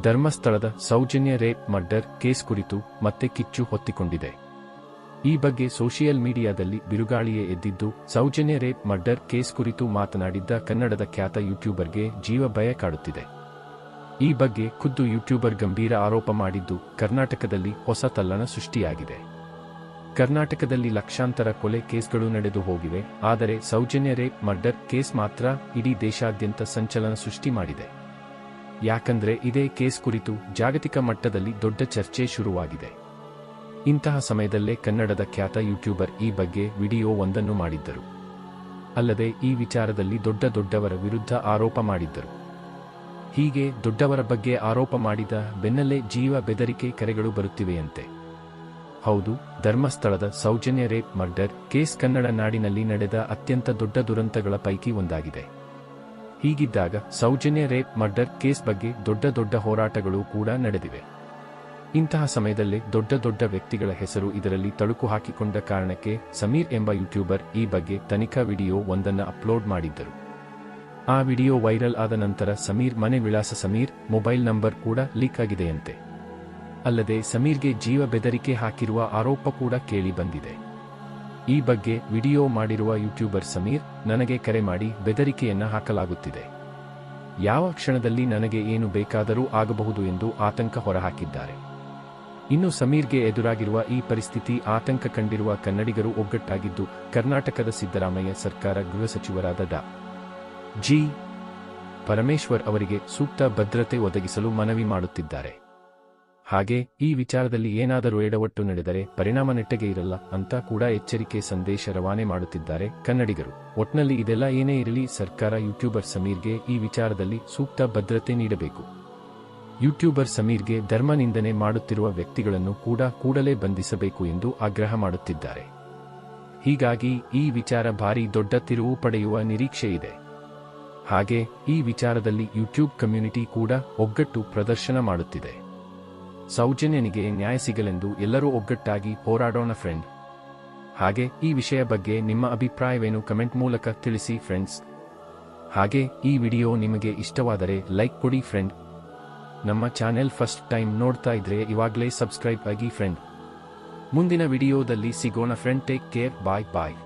ಧರ್ಮಸ್ಥಳದ Soujanya rape murder case ಕುರಿತು ಮತ್ತೆ ಕಿಚ್ಚು ಹೊತ್ತಿಕೊಂಡಿದೆ. ಈ ಬಗ್ಗೆ ಸೋಷಿಯಲ್ ಮೀಡಿಯಾದಲ್ಲಿ ಬಿರುಗಾಳಿಯೇ ಎದ್ದಿದ್ದು, ಸೌಜನ್ಯ ರೇಪ್ ಮರ್ಡರ್ ಕೇಸ್ ಕುರಿತು ಮಾತನಾಡಿದ್ದ ಕನ್ನಡದ ಖ್ಯಾತ ಯೂಟ್ಯೂಬರ್ಗೆ ಜೀವ ಭಯ ಕಾಡುತ್ತಿದೆ. ಈ ಬಗ್ಗೆ ಖುದ್ದು ಯೂಟ್ಯೂಬರ್ ಗಂಭೀರ ಆರೋಪ ಮಾಡಿದ್ದು, ಕರ್ನಾಟಕದಲ್ಲಿ ಹೊಸ ತಲ್ಲಣ ಸೃಷ್ಟಿಯಾಗಿದೆ. ಕರ್ನಾಟಕದಲ್ಲಿ ಲಕ್ಷಾಂತರ ಕೊಲೆ ಕೇಸ್ಗಳು ನಡೆದು ಹೋಗಿವೆ, ಆದರೆ ಸೌಜನ್ಯ ರೇಪ್ ಮರ್ಡರ್ ಕೇಸ್ ಮಾತ್ರ ಇಡೀ ದೇಶಾದ್ಯಂತ ಸಂಚಲನ ಸೃಷ್ಟಿ ಮಾಡಿದೆ. ಯಾಕಂದ್ರೆ ಇದೇ ಕೇಸ್ ಕುರಿತು ಜಾಗತಿಕ ಮಟ್ಟದಲ್ಲಿ ದೊಡ್ಡ ಚರ್ಚೆ ಶುರುವಾಗಿದೆ. ಇಂತಹ ಸಮಯದಲ್ಲೇ ಕನ್ನಡದ ಖ್ಯಾತ ಯೂಟ್ಯೂಬರ್ ಈ ಬಗ್ಗೆ ವಿಡಿಯೋ ಒಂದನ್ನು ಮಾಡಿದ್ದರು. ಅಲ್ಲದೆ ಈ ವಿಚಾರದಲ್ಲಿ ದೊಡ್ಡ ದೊಡ್ಡವರ ವಿರುದ್ಧ ಆರೋಪ ಮಾಡಿದ್ದರು. ಹೀಗೆ ದೊಡ್ಡವರ ಬಗ್ಗೆ ಆರೋಪ ಮಾಡಿದ ಬೆನ್ನಲ್ಲೇ ಜೀವ ಬೆದರಿಕೆ ಕರೆಗಳು ಬರುತ್ತಿವೆಯಂತೆ. ಹೌದು, ಧರ್ಮಸ್ಥಳದ Soujanya rape murder case Kannada ನಾಡಿನಲ್ಲಿ ನಡೆದ ಅತ್ಯಂತ ದೊಡ್ಡ ದುರಂತಗಳ ಪೈಕಿ ಒಂದಾಗಿದೆ. ಹೀಗಿದ್ದಾಗ ಸೌಜನ್ಯ ರೇಪ್, ಮರ್ಡರ್ ಕೇಸ್ ಬಗ್ಗೆ ದೊಡ್ಡ ದೊಡ್ಡ ಹೋರಾಟಗಳು ಕೂಡ ನಡೆದಿವೆ. ಇಂತಹ ಸಮಯದಲ್ಲೇ ದೊಡ್ಡ ದೊಡ್ಡ ವ್ಯಕ್ತಿಗಳ ಹೆಸರು ಇದರಲ್ಲಿ ತಳುಕು ಹಾಕಿಕೊಂಡ ಕಾರಣಕ್ಕೆ ಸಮೀರ್ ಎಂಬ ಯೂಟ್ಯೂಬರ್ ಈ ಬಗ್ಗೆ ತನಿಖಾ ವಿಡಿಯೋ ಒಂದನ್ನು ಅಪ್ಲೋಡ್ ಮಾಡಿದ್ದರು. ಆ ವಿಡಿಯೋ ವೈರಲ್ ಆದ ನಂತರ ಸಮೀರ್ ಮನೆ ವಿಳಾಸ ಸಮೀರ್, ಮೊಬೈಲ್ ನಂಬರ್ ಕೂಡ ಲೀಕ್ ಆಗಿದೆಯಂತೆ. ಅಲ್ಲದೆ ಸಮೀರ್ಗೆ ಜೀವ ಬೆದರಿಕೆ ಹಾಕಿರುವ ಆರೋಪ ಕೂಡ ಕೇಳಿ ಬಂದಿದೆ. ಈ ಬಗ್ಗೆ ವಿಡಿಯೋ ಮಾಡಿರುವ ಯೂಟ್ಯೂಬರ್ ಸಮೀರ್, ನನಗೆ ಕರೆ ಮಾಡಿ ಬೆದರಿಕೆಯನ್ನ ಹಾಕಲಾಗುತ್ತಿದೆ. ಯಾವ ಕ್ಷಣದಲ್ಲಿ ನನಗೆ ಏನು ಬೇಕಾದರೂ ಆಗಬಹುದು ಎಂದು ಆತಂಕ ಹೊರಹಾಕಿದ್ದಾರೆ. ಇನ್ನು ಸಮೀರ್ಗೆ ಎದುರಾಗಿರುವ ಈ ಪರಿಸ್ಥಿತಿ ಆತಂಕ ಕಂಡಿರುವ ಕನ್ನಡಿಗರು ಒಗ್ಗಟ್ಟಾಗಿದ್ದು, ಕರ್ನಾಟಕದ ಸಿದ್ದರಾಮಯ್ಯ ಸರ್ಕಾರ ಗೃಹ ಸಚಿವರಾದ ಡಾ. ಜಿ. ಪರಮೇಶ್ವರ್ ಅವರಿಗೆ ಸೂಕ್ತ ಭದ್ರತೆ ಒದಗಿಸಲು ಮನವಿ ಮಾಡುತ್ತಿದ್ದಾರೆ. ಹಾಗೆ, ಈ ವಿಚಾರದಲ್ಲಿ ಏನಾದರೂ ಎಡವಟ್ಟು ನಡೆದರೆ ಪರಿಣಾಮ ನೆಟ್ಟಗೆ ಇರಲ್ಲ ಅಂತ ಕೂಡ ಎಚ್ಚರಿಕೆ ಸಂದೇಶ ರವಾನೆ ಮಾಡುತ್ತಿದ್ದಾರೆ ಕನ್ನಡಿಗರು. ಒಟ್ನಲ್ಲಿ ಇದೆಲ್ಲ ಏನೇ ಇರಲಿ, ಸರ್ಕಾರ ಯೂಟ್ಯೂಬರ್ ಸಮೀರ್ಗೆ ಈ ವಿಚಾರದಲ್ಲಿ ಸೂಕ್ತ ಭದ್ರತೆ ನೀಡಬೇಕು. ಯೂಟ್ಯೂಬರ್ ಸಮೀರ್ಗೆ ಧರ್ಮ ನಿಂದನೆ ಮಾಡುತ್ತಿರುವ ವ್ಯಕ್ತಿಗಳನ್ನು ಕೂಡ ಕೂಡಲೇ ಬಂಧಿಸಬೇಕು ಎಂದು ಆಗ್ರಹ ಮಾಡುತ್ತಿದ್ದಾರೆ. ಹೀಗಾಗಿ, ಈ ವಿಚಾರ ಭಾರಿ ದೊಡ್ಡ ತಿರುವು ಪಡೆಯುವ ನಿರೀಕ್ಷೆ ಇದೆ. ಹಾಗೆ, ಈ ವಿಚಾರದಲ್ಲಿ ಯೂಟ್ಯೂಬ್ ಕಮ್ಯುನಿಟಿ ಕೂಡ ಒಗ್ಗಟ್ಟು ಪ್ರದರ್ಶನ ಮಾಡುತ್ತಿದೆ. ಸೌಜನ್ಯನಿಗೆ ನ್ಯಾಯ ಸಿಗಲೆಂದು ಎಲ್ಲರೂ ಒಗ್ಗಟ್ಟಾಗಿ ಹೋರಾಡೋಣ ಫ್ರೆಂಡ್ ಹಾಗೆ ಈ ವಿಷಯ ಬಗ್ಗೆ ನಿಮ್ಮ ಅಭಿಪ್ರಾಯವೇನು ಕಮೆಂಟ್ ಮೂಲಕ ತಿಳಿಸಿ ಫ್ರೆಂಡ್ಸ್ ಹಾಗೆ ಈ ವಿಡಿಯೋ ನಿಮಗೆ ಇಷ್ಟವಾದರೆ ಲೈಕ್ ಕೊಡಿ ಫ್ರೆಂಡ್ ನಮ್ಮ ಚಾನೆಲ್ ಫಸ್ಟ್ ಟೈಮ್ ನೋಡ್ತಾ ಇದ್ರೆ ಇವಾಗಲೇ ಸಬ್ಸ್ಕ್ರೈಬ್ ಆಗಿ ಫ್ರೆಂಡ್ ಮುಂದಿನ ವಿಡಿಯೋದಲ್ಲಿ ಸಿಗೋಣ friend take care bye bye